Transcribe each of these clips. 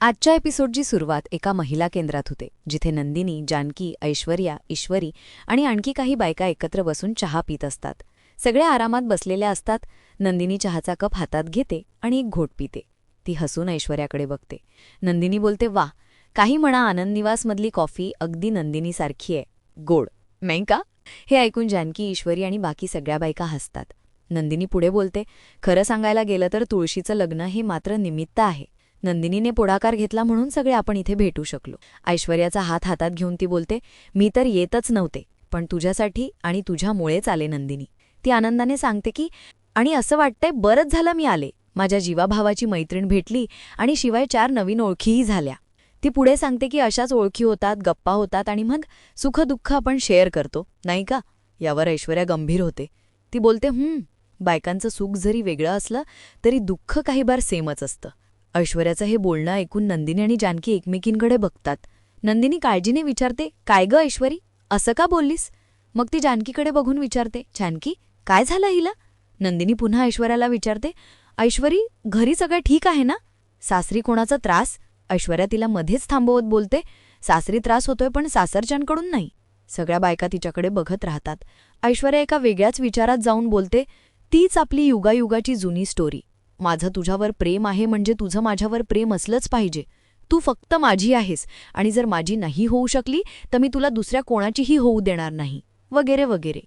आजच्या एपिसोडची सुरुवात एका महिला केंद्रात होते जिथे नंदिनी जानकी ऐश्वर्या ईश्वरी आणि आणखी काही बायका एकत्र बसून चहा पित असतात. सगळ्या आरामात बसलेल्या असतात नंदिनी चहाचा कप हातात घेते आणि एक घोट पिते. ती हसून ऐश्वर्याकडे बघते. नंदिनी बोलते वा काही म्हणा आनंद निवासमधली कॉफी अगदी नंदिनीसारखी आहे. गोड नाही का? हे ऐकून जानकी ईश्वरी आणि बाकी सगळ्या बायका हसतात. नंदिनी पुढे बोलते खरं सांगायला गेलं तर तुळशीचं लग्न हे मात्र निमित्त आहे. नंदिनीने पुढाकार घेतला म्हणून सगळे आपण इथे भेटू शकलो. ऐश्वर्याचा हात हातात घेऊन ती बोलते मी तर येतच नव्हते पण तुझ्यासाठी आणि तुझ्यामुळेच आले नंदिनी. ती आनंदाने सांगते की आणि असं वाटतंय बरंच झालं मी आले. माझ्या जीवाभावाची मैत्रीण भेटली आणि शिवाय चार नवीन ओळखीही झाल्या. ती पुढे सांगते की अशाच ओळखी होतात गप्पा होतात आणि मग सुखदुःख आपण शेअर करतो नाही का? यावर ऐश्वर्या गंभीर होते. ती बोलते हं बायकांचं सुख जरी वेगळं असलं तरी दुःख काही बार सेमच असतं. ऐश्वर्याचं हे बोलणं ऐकून नंदिनी आणि जानकी एकमेकींकडे बघतात. नंदिनी काळजीने विचारते काय ग ऐश्वरी? असं का बोललीस? मग ती जानकीकडे बघून विचारते जानकी काय झालं हिला? नंदिनी पुन्हा ऐश्वर्याला विचारते ऐश्वरी घरी सगळं ठीक आहे ना? सासरी कोणाचा त्रास? ऐश्वर्या तिला मध्येच थांबवत बोलते सासरी त्रास होतोय पण सासरच्यांकडून नाही. सगळ्या बायका तिच्याकडे बघत राहतात. ऐश्वर्या एका वेगळ्याच विचारात जाऊन बोलते तीच आपली युगायुगाची जुनी स्टोरी माझं तुझ्यावर प्रेम आहे म्हणजे तुझं माझ्यावर प्रेम असलंच पाहिजे. तू फक्त माझी आहेस आणि जर माझी नाही होऊ शकली तर मी तुला दुसऱ्या कोणाचीही होऊ देणार नाही. वगैरे वगैरे.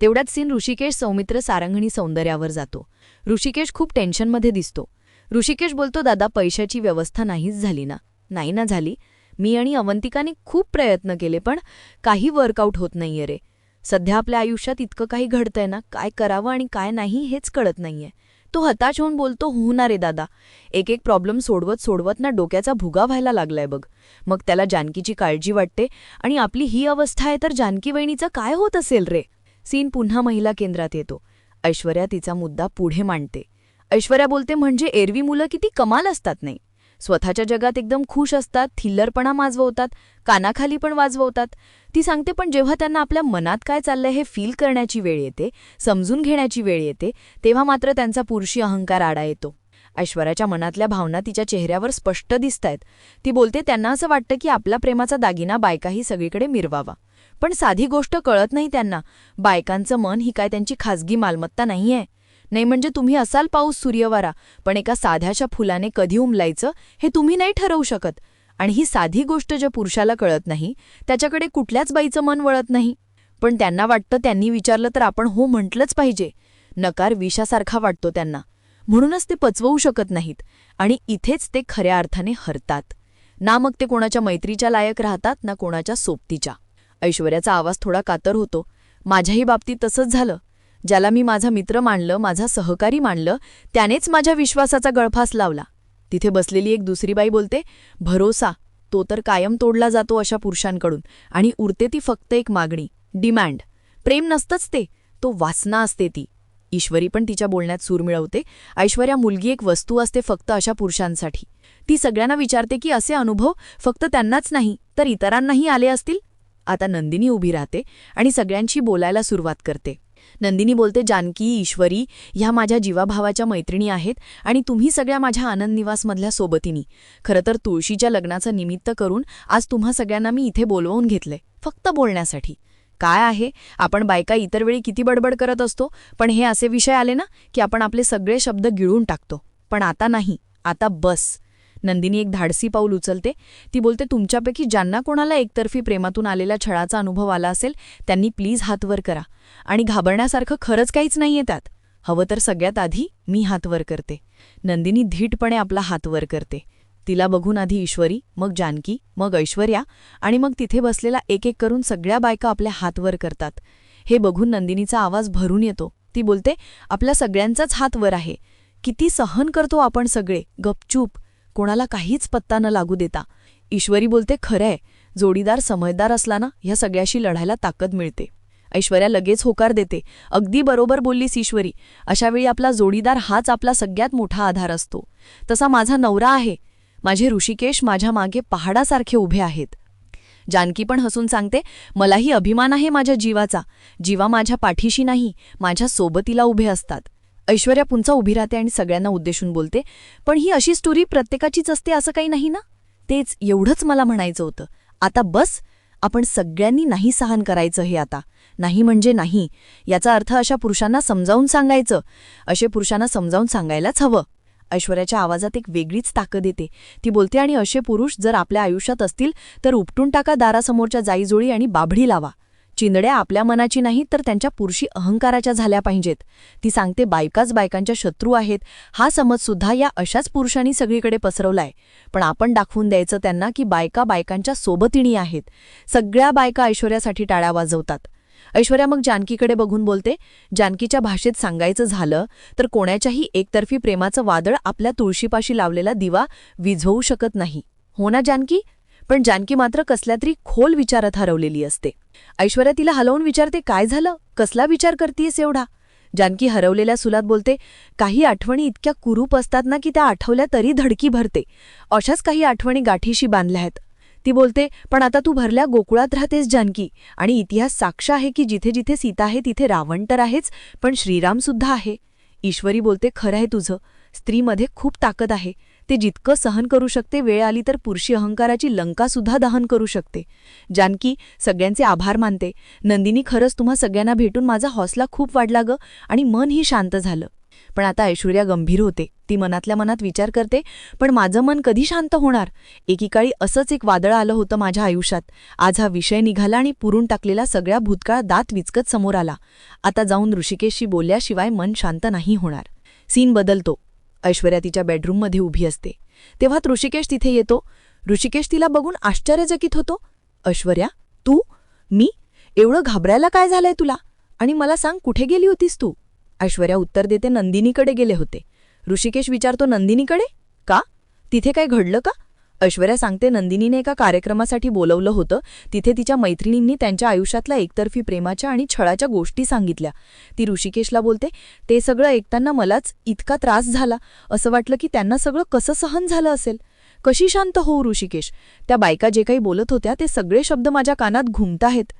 तेवढ्यात सीन ऋषिकेश सौमित्र सारंगणी सौंदर्यावर जातो. ऋषिकेश खूप टेन्शनमध्ये दिसतो. ऋषिकेश बोलतो दादा पैशाची व्यवस्था नाहीच झाली ना. नाही ना झाली. मी आणि अवंतिकाने खूप प्रयत्न केले पण काही वर्कआउट होत नाहीये रे. सध्या आपल्या आयुष्यात इतकं काही घडतंय ना काय करावं आणि काय नाही हेच कळत नाहीये. तो हताश होऊन बोलतो होणार ना रे दादा एक एक प्रॉब्लेम सोडवत सोडवत ना डोक्याचा भुगा व्हायला लागलाय बघ. मग त्याला जानकीची काळजी वाटते आणि आपली ही अवस्था आहे तर जानकी वहिनीचं काय होत असेल रे? सीन पुन्हा महिला केंद्रात येतो. ऐश्वर्या तिचा मुद्दा पुढे मांडते. ऐश्वर्या बोलते म्हणजे एरवी मुलं किती कमाल असतात नाही. स्वतःच्या जगात एकदम खुश असतात थिल्लरपणा माजवतात कानाखाली पण वाजवतात. ती सांगते पण जेव्हा त्यांना आपल्या मनात काय चाललंय हे फील करण्याची वेळ येते समजून घेण्याची वेळ येते तेव्हा मात्र त्यांचा पुरुषी अहंकार आडा येतो. ऐश्वर्याच्या मनातल्या भावना तिच्या चेहऱ्यावर स्पष्ट दिसतायत. ती बोलते त्यांना असं वाटतं की आपला प्रेमाचा दागिना बायकाही सगळीकडे मिरवावा. पण साधी गोष्ट कळत नाही त्यांना. बायकांचं मन ही काय त्यांची खाजगी मालमत्ता नाहीये. नाही म्हणजे तुम्ही असाल पाऊस सूर्यवारा पण एका साध्याशा फुलाने कधी उमलायचं हे तुम्ही नाही ठरवू शकत. आणि ही साधी गोष्ट ज्या पुरुषाला कळत नाही त्याच्याकडे कुठल्याच बाईचं मन वळत नाही. पण त्यांना वाटतं त्यांनी विचारलं तर आपण हो म्हटलंच पाहिजे. नकार विषासारखा वाटतो त्यांना. म्हणूनच ते पचवू शकत नाहीत आणि इथेच ते खऱ्या अर्थाने हरतात. ना मग ते कोणाच्या मैत्रीच्या लायक राहतात ना कोणाच्या सोबतीच्या. ऐश्वर्याचा आवाज थोडा कातर होतो. माझ्याही बाबतीत तसंच झालं. ज्याला मी माझा मित्र मानलं माझा सहकारी मानलं त्यानेच माझ्या विश्वासाचा गळफास लावला. तिथे बसलेली एक दुसरी बाई बोलते भरोसा तो तर कायम तोडला जातो अशा पुरुषांकडून आणि उरते ती फक्त एक मागणी डिमांड. प्रेम नसतंच ते तो वासना असते ती. ईश्वरी पण तिच्या बोलण्यात सूर मिळवते. ऐश्वर्या मुलगी एक वस्तू असते फक्त अशा पुरुषांसाठी. ती सगळ्यांना विचारते की असे अनुभव फक्त त्यांनाच नाही तर इतरांनाही आले असतील? आता नंदिनी उभी राहते आणि सगळ्यांशी बोलायला सुरुवात करते. नंदिनी बोलते जानकी ईश्वरी ह्या माझ्या जीवाभावाच्या मैत्रिणी आहेत आणि तुम्ही सगळ्या माझ्या आनंद निवासमधल्या सोबतीनी. खरं तर तुळशीच्या लग्नाचं निमित्त करून आज तुम्हा सगळ्यांना मी इथे बोलवून घेतले फक्त बोलण्यासाठी. काय आहे? आपण बायका इतर वेळी किती बडबड करत असतो? पण हे असे विषय आले ना की आपण आपले सगळे शब्द गिळून टाकतो. पण आता नाही आता बस. नंदिनी एक धाडसी पाऊल उचलते. ती बोलते तुमच्यापैकी ज्यांना कोणाला एकतर्फी प्रेमातून आलेल्या छळाचा अनुभव आला असेल त्यांनी प्लीज हातवर करा. आणि घाबरण्यासारखं खरंच काहीच नाहीये त्यात. हवं तर सगळ्यात आधी मी हातवर करते. नंदिनी धीटपणे आपला हातवर करते. तिला बघून आधी ईश्वरी मग जानकी मग ऐश्वर्या आणि मग तिथे बसलेला एक एक करून सगळ्या बायका आपल्या हातवर करतात. हे बघून नंदिनीचा आवाज भरून येतो. ती बोलते आपल्या सगळ्यांचाच हात वर आहे. किती सहन करतो आपण सगळे. गपचूप. कोणाला काहीच पत्ता न लागू देता. ईश्वरी बोलते खरंय जोडीदार समजदार असला ना ह्या सगळ्याशी लढायला ताकद मिळते. ऐश्वर्या लगेच होकार देते. अगदी बरोबर बोललीस ईश्वरी. अशावेळी आपला जोडीदार हाच आपला सगळ्यात मोठा आधार असतो. तसा माझा नवरा आहे. माझे ऋषिकेश माझ्या मागे पहाडासारखे उभे आहेत. जानकी पण हसून सांगते मलाही अभिमान आहे माझ्या जीवाचा. जीवा माझ्या पाठीशी नाही माझ्या सोबतीला उभे असतात. ऐश्वर्या पुंचा उभी राहते आणि सगळ्यांना उद्देशून बोलते पण ही अशी स्टोरी प्रत्येकाचीच असते असं काही नाही ना? तेच एवढंच मला म्हणायचं होतं. आता बस आपण सगळ्यांनी नाही सहन करायचं हे आता. नाही म्हणजे नाही. याचा अर्थ अशा पुरुषांना समजावून सांगायचं. असे पुरुषांना समजावून सांगायलाच हवं. ऐश्वर्याच्या आवाजात एक वेगळीच ताकद येते. ती बोलते आणि असे पुरुष जर आपल्या आयुष्यात असतील तर उपटून टाका दारासमोरच्या जाईजोळी आणि बाभडी लावा. चिंदड्या आपल्या मनाची नाही तर त्यांच्या पुरुषी अहंकाराच्या झाल्या पाहिजेत. ती सांगते बायकाच बायकांच्या शत्रू आहेत. हा समजसुद्धा या अशाच पुरुषांनी सगळीकडे पसरवलाय. पण आपण दाखवून द्यायचं त्यांना की बायका बायकांच्या सोबतीणी आहेत. सगळ्या बायका ऐश्वर्यासाठी टाळ्या वाजवतात. ऐश्वर्या मग जानकीकडे बघून बोलते जानकीच्या भाषेत सांगायचं झालं तर कोणाच्याही एकतर्फी प्रेमाचं वादळ आपल्या तुळशीपाशी लावलेला दिवा विझवू शकत नाही. हो ना जानकी? पण जानकी मात्र कसल्या तरी खोल विचारात हरवलेली असते. ऐश्वर्या तिला हलवून विचारते काय झालं? कसला विचार करतीयस एवढा? जानकी हरवलेल्या सुलात बोलते काही आठवणी इतक्या कुरूप असतात ना की त्या आठवल्या तरी धडकी भरते. अशाच काही आठवणी गाठीशी बांधल्या आहेत. ती बोलते पण आता तू भरल्या गोकुळात राहतेस जानकी. आणि इतिहास साक्ष आहे की जिथे जिथे सीता आहे तिथे रावण तर आहेच पण श्रीरामसुद्धा आहे. ईश्वरी बोलते खरं आहे तुझं. स्त्रीमध्ये खूप ताकद आहे. ते जितकं सहन करू शकते वेळ आली तर पुरुषी अहंकाराची लंकासुद्धा दहन करू शकते. जानकी सगळ्यांचे आभार मानते. नंदिनी खरंच तुम्हा सगळ्यांना भेटून माझा हौसला खूप वाढला ग आणि मनही शांत झालं. पण आता ऐश्वर्या गंभीर होते. ती मनातल्या मनात विचार करते पण माझं मन कधी शांत होणार? एकीकाळी असंच एक वादळ आलं होतं माझ्या आयुष्यात. आज हा विषय निघाला आणि पुरून टाकलेला सगळ्या भूतकाळ दात विचकत समोर आला. आता जाऊन ऋषिकेशशी बोलल्याशिवाय मन शांत नाही होणार. सीन बदलतो. ऐश्वर्या तिच्या बेडरूममध्ये उभी असते. तेव्हा ऋषिकेश तिथे येतो. ऋषिकेश तिला बघून आश्चर्यचकित होतो. ऐश्वर्या तू? मी? एवढं घाबरायला काय झालंय तुला? आणि मला सांग कुठे गेली होतीस तू? ऐश्वर्या उत्तर देते नंदिनीकडे गेले होते. ऋषिकेश विचारतो नंदिनीकडे? का? तिथे काय घडलं का? ऐश्वर्या सांगते नंदिनीने एका कार्यक्रमासाठी बोलवलं होतं. तिथे तिच्या मैत्रिणींनी त्यांच्या आयुष्यातल्या एकतर्फी प्रेमाच्या आणि छळाच्या गोष्टी सांगितल्या. ती ऋषिकेशला बोलते ते सगळं ऐकताना मलाच इतका त्रास झाला. असं वाटलं की त्यांना सगळं कसं सहन झालं असेल? कशी शांत होऊ ऋषिकेश? त्या बायका जे काही बोलत होत्या ते सगळे शब्द माझ्या कानात घुमताहेत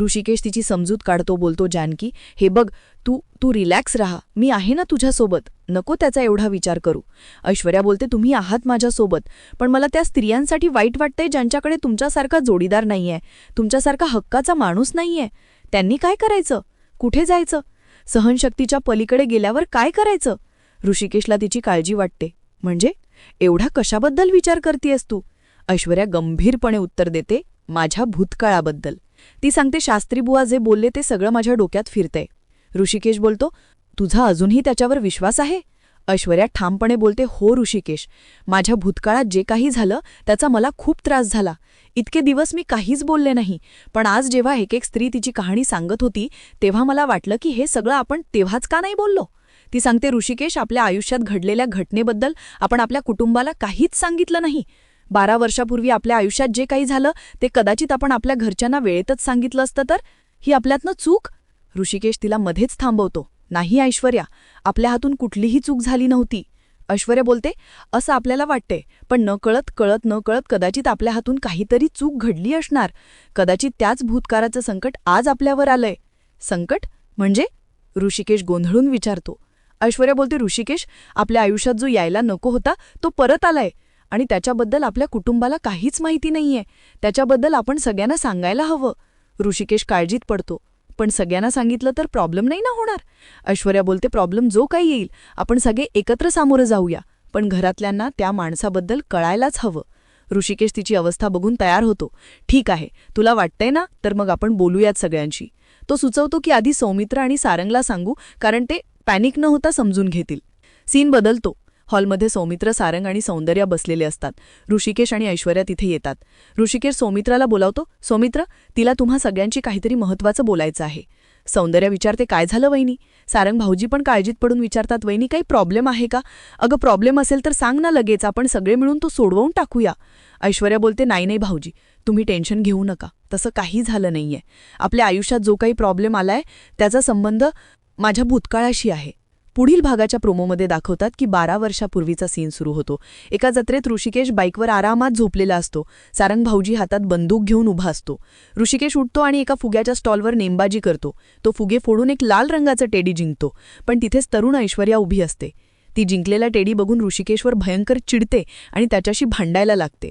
ऋषिकेश तिची समजूत काढतो बोलतो जानकी हे बघ तू तू रिलॅक्स राहा. मी आहे ना तुझ्यासोबत. नको त्याचा एवढा विचार करू. ऐश्वर्या बोलते तुम्ही आहात माझ्यासोबत. पण मला त्या स्त्रियांसाठी वाईट वाटतंय ज्यांच्याकडे तुमच्यासारखा जोडीदार नाहीये. तुमच्यासारखा हक्काचा माणूस नाहीये. त्यांनी काय करायचं? कुठे जायचं? सहनशक्तीच्या पलीकडे गेल्यावर काय करायचं? ऋषिकेशला तिची काळजी वाटते. म्हणजे? एवढा कशाबद्दल विचार करतीयस तू? ऐश्वर्या गंभीरपणे उत्तर देते माझ्या भूतकाळाबद्दल. ती सांगते शास्त्रीबुवा जे बोलले ते सगळं माझ्या डोक्यात फिरतंय ऋषिकेश बोलतो तुझा अजूनही त्याच्यावर विश्वास आहे? ऐश्वर्या ठामपणे बोलते हो ऋषिकेश माझ्या भूतकाळात जे काही झालं त्याचा मला खूप त्रास झाला. इतके दिवस मी काहीच बोलले नाही पण आज जेव्हा एक एक स्त्री तिची कहाणी सांगत होती तेव्हा मला वाटलं की हे सगळं आपण तेव्हाच का नाही बोललो? ती सांगते ऋषिकेश आपल्या आयुष्यात घडलेल्या घटनेबद्दल आपण आपल्या कुटुंबाला काहीच सांगितलं नाही. बारा वर्षापूर्वी आपल्या आयुष्यात जे काही झालं ते कदाचित आपण आपल्या घरच्यांना वेळेतच सांगितलं असतं तर? ही आपल्यातनं चूक? ऋषिकेश तिला मध्येच थांबवतो. नाही ऐश्वर्या. आपल्या हातून कुठलीही चूक झाली नव्हती. ऐश्वर्या बोलते असं आपल्याला वाटते पण न कळत कळत न कळत कदाचित आपल्या हातून काहीतरी चूक घडली असणार. कदाचित त्याच भूतकाराचं संकट आज आपल्यावर आलंय. संकट? म्हणजे? ऋषिकेश गोंधळून विचारतो. ऐश्वर्या बोलते ऋषिकेश आपल्या आयुष्यात जो यायला नको होता तो परत आलाय. आणि त्याच्याबद्दल आपल्या कुटुंबाला काहीच माहिती नाहीये. त्याच्याबद्दल आपण सगळ्यांना सांगायला हवं. ऋषिकेश काळजीत पडतो. पण सगळ्यांना सांगितलं तर प्रॉब्लेम नाही ना होणार? ऐश्वर्या बोलते प्रॉब्लेम जो काही येईल आपण सगळे एकत्र सामोरं जाऊया. पण घरातल्यांना त्या माणसाबद्दल कळायलाच हवं. ऋषिकेश तिची अवस्था बघून तयार होतो. ठीक आहे तुला वाटतंय ना? तर मग आपण बोलूयात सगळ्यांशी. तो सुचवतो की आधी सौमित्र आणि सारंगला सांगू कारण ते पॅनिक न होता समजून घेतील. सीन बदलतो. हॉलमध्ये सौमित्र सारंग आणि सौंदर्या बसलेले असतात. ऋषिकेश आणि ऐश्वर्या तिथे येतात. ऋषिकेश सौमित्राला बोलावतो सौमित्र तिला तुम्हा सगळ्यांची काहीतरी महत्वाचं बोलायचं आहे. सौंदर्या विचारते काय झालं वहिनी? सारंग भाऊजी पण काळजीत पडून विचारतात वहिनी काही प्रॉब्लेम आहे का? अगं प्रॉब्लेम असेल तर सांग ना लगेच आपण सगळे मिळून तो सोडवून टाकूया. ऐश्वर्या बोलते नाही नाही भाऊजी तुम्ही टेन्शन घेऊ नका. तसं काही झालं नाहीये. आपल्या आयुष्यात जो काही प्रॉब्लेम आलाय त्याचा संबंध माझ्या भूतकाळाशी आहे. पुढील भागाच्या प्रोमोमध्ये दाखवतात की बारा वर्षापूर्वीचा सीन सुरू होतो. एका जत्रेत ऋषिकेश बाईकवर आरामात झोपलेला असतो. सारंग भाऊजी हातात बंदूक घेऊन उभा असतो. ऋषिकेश उठतो आणि एका फुग्याच्या स्टॉलवर नेमबाजी करतो. तो फुगे फोडून एक लाल रंगाचं टेडी जिंकतो. पण तिथेच तरुण ऐश्वर्या उभी असते. ती जिंकलेला टेडी बघून ऋषिकेशवर भयंकर चिडते आणि त्याच्याशी भांडायला लागते.